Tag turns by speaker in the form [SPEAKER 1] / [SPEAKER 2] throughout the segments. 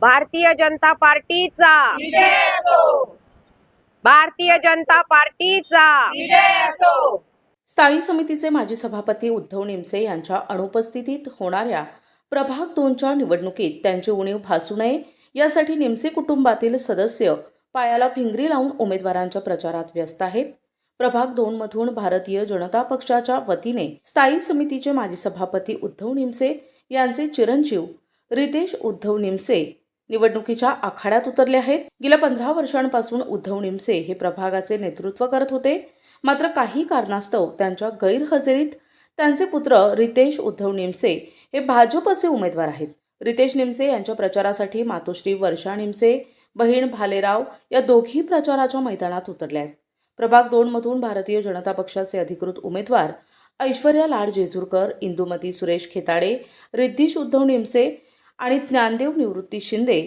[SPEAKER 1] भारतीय जनता पार्टीचा. भारतीय जनता पार्टीचा.
[SPEAKER 2] स्थायी समितीचे माजी सभापती उद्धव निमसे यांच्या अनुपस्थितीत होणाऱ्या प्रभाग दोनच्या निवडणुकीत त्यांची उणीव भासू नये यासाठी निमसे कुटुंबातील सदस्य पायाला फिंगरी लावून उमेदवारांच्या प्रचारात व्यस्त आहेत. प्रभाग दोन मधून भारतीय जनता पक्षाच्या वतीने स्थायी समितीचे माजी सभापती उद्धव निमसे यांचे चिरंजीव रितेश उद्धव निमसे निवडणुकीच्या आखाड्यात उतरले आहेत. गेल्या पंधरा वर्षांपासून उद्धव निमसे हे प्रभागाचे नेतृत्व करत होते. मात्र काही कारणास्तव त्यांच्या गैरहजेरीत त्यांचे पुत्र रितेश उद्धव निमसे हे भाजपचे उमेदवार आहेत. रितेश निमसे यांच्या प्रचारासाठी मातोश्री वर्षा निमसे बहीण भालेराव या दोघी प्रचाराच्या मैदानात उतरल्या आहेत. प्रभाग दोनमधून भारतीय जनता पक्षाचे अधिकृत उमेदवार ऐश्वर्या लाड जेजूरकर इंदुमती सुरेश खेताडे रिद्धिश उद्धव निमसे आणि ज्ञानदेव निवृत्ती शिंदे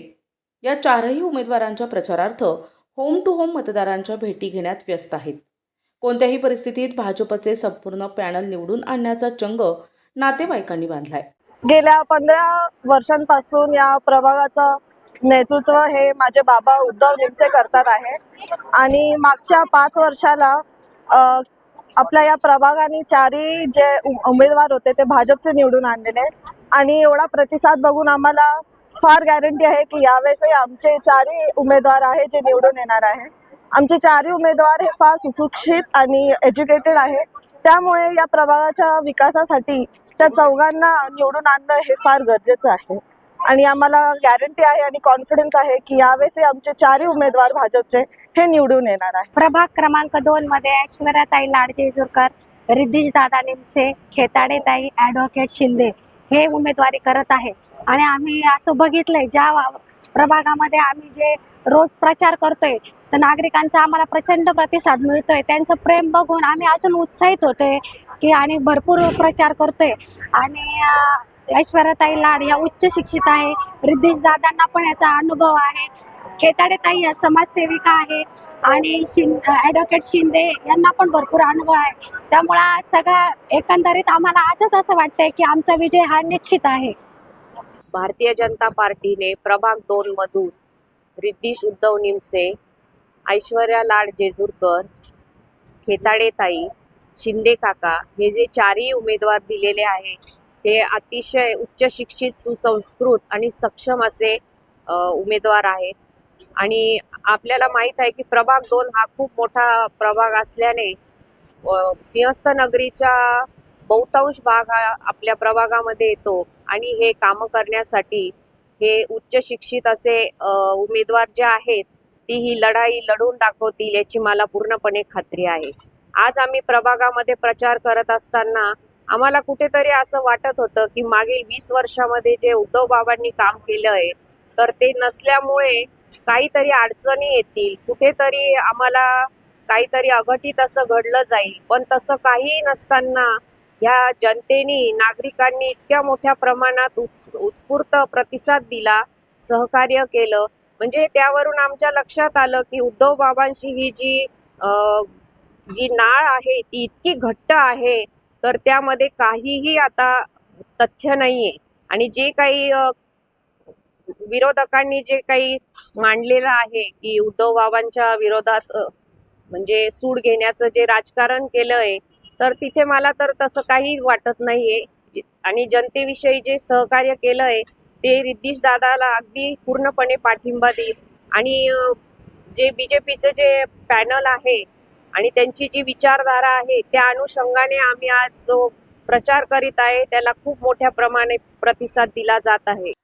[SPEAKER 2] या चारही उमेदवारांच्या प्रचारार्थ होम टू होम मतदारांच्या भेटी घेण्यात व्यस्त आहेत. कोणत्याही परिस्थितीत भाजपचे संपूर्ण पॅनल निवडून आणण्याचा चंग नातेवाईकांनी बांधलाय.
[SPEAKER 3] गेल्या पंधरा वर्षांपासून या प्रभागाचं नेतृत्व हे माझे बाबा उद्धव निमसे करतात आहे. आणि मागच्या पाच वर्षाला आपल्या या प्रभागाने चारही जे उमेदवार होते ते भाजपचे निवडून आणलेले. आणि एवढा प्रतिसाद बघून आम्हाला फार गॅरंटी आहे की यावेळेसही आमचे चारही उमेदवार आहे जे निवडून येणार आहे आमचे चारही उमेदवार हे फार सुशिक्षित आणि एज्युकेटेड आहे त्यामुळे या प्रभागाच्या विकासासाठी त्या चौघांना निवडून आणणं हे फार गरजेचं आहे. आणि आम्हाला गॅरंटी आहे आणि कॉन्फिडन्स आहे की यावेळेस आमचे चारही उमेदवार भाजपचे हे निवडून येणार आहे
[SPEAKER 4] प्रभाग क्रमांक दोन मध्ये ऐश्वर्याताई लाडजेजुरकर रिद्धीश दादा निमसे खेताडे ताई शिंदे. हे उमेदवारी करत आहे. आणि आम्ही असं बघितलंय ज्या प्रभागामध्ये आम्ही जे रोज प्रचार करतोय तर नागरिकांचा आम्हाला प्रचंड प्रतिसाद मिळतोय. त्यांचं प्रेम बघून आम्ही अजून उत्साहित होतोय की आणि भरपूर प्रचार करतोय. आणि ऐश्वर्याताई लाड या उच्च शिक्षित आहे. रिद्धेश दादांना पण याचा अनुभव आहे. खेताडे ताई या समाजसेविका आहे आणि शिं ॲडव्होकेट शिंदे यांना पण भरपूर अनुभव आहे. त्यामुळं सगळा एकंदरीत आम्हाला आजच असं वाटतंय की आमचा विजय हा निश्चित आहे.
[SPEAKER 1] भारतीय जनता पार्टीने प्रभाग दोन मधून रिद्धिश उद्धव निमसे ऐश्वर्या लाड जेजूरकर खेताडे ताई शिंदे काका हे जे चारही उमेदवार दिलेले आहेत ते अतिशय उच्च शिक्षित सुसंस्कृत आणि सक्षम असे उमेदवार आहेत. आणि आपल्याला माहीत आहे की प्रभाग दोन हा खूप मोठा प्रभाग असल्याने सिंहस्थ नगरीच्या बहुतांश भाग हा आपल्या प्रभागामध्ये येतो. आणि हे कामं करण्यासाठी हे उच्च शिक्षित असे उमेदवार जे आहेत ती ही लढाई लढून दाखवतील याची मला पूर्णपणे खात्री आहे. आज आम्ही प्रभागामध्ये प्रचार करत असताना आम्हाला कुठेतरी असं वाटत होतं की मागील वीस वर्षामध्ये जे उद्धव बाबांनी काम केलं आहे तर ते नसल्यामुळे काहीतरी अडचणी येतील. कुठेतरी आम्हाला काहीतरी अघटित असं घडलं जाईल. पण तसं काहीही नसताना ह्या जनतेनी नागरिकांनी इतक्या मोठ्या प्रमाणात उत्स्फूर्त प्रतिसाद दिला सहकार्य केलं. म्हणजे त्यावरून आमच्या लक्षात आलं की उद्धव बाबांशी ही जी जी नाळ आहे ती इतकी घट्ट आहे तर त्यामध्ये काहीही आता तथ्य नाहीये. आणि जे काही विरोधकांनी जे काही मांडलेलं आहे की उद्धव बाबांच्या विरोधात म्हणजे सूड घेण्याचं जे राजकारण केलंय तर तिथे मला तर तसं काही वाटत नाहीये. आणि जनतेविषयी जे सहकार्य केलंय ते रिद्धिश दादाला अगदी पूर्णपणे पाठिंबा देईल. आणि जे बीजेपीचं जे पॅनल आहे आणि त्यांची जी विचारधारा आहे त्या अनुषंगाने आम्ही आज जो प्रचार करीत आहे त्याला खूप मोठ्या प्रमाणे प्रतिसाद दिला जात आहे.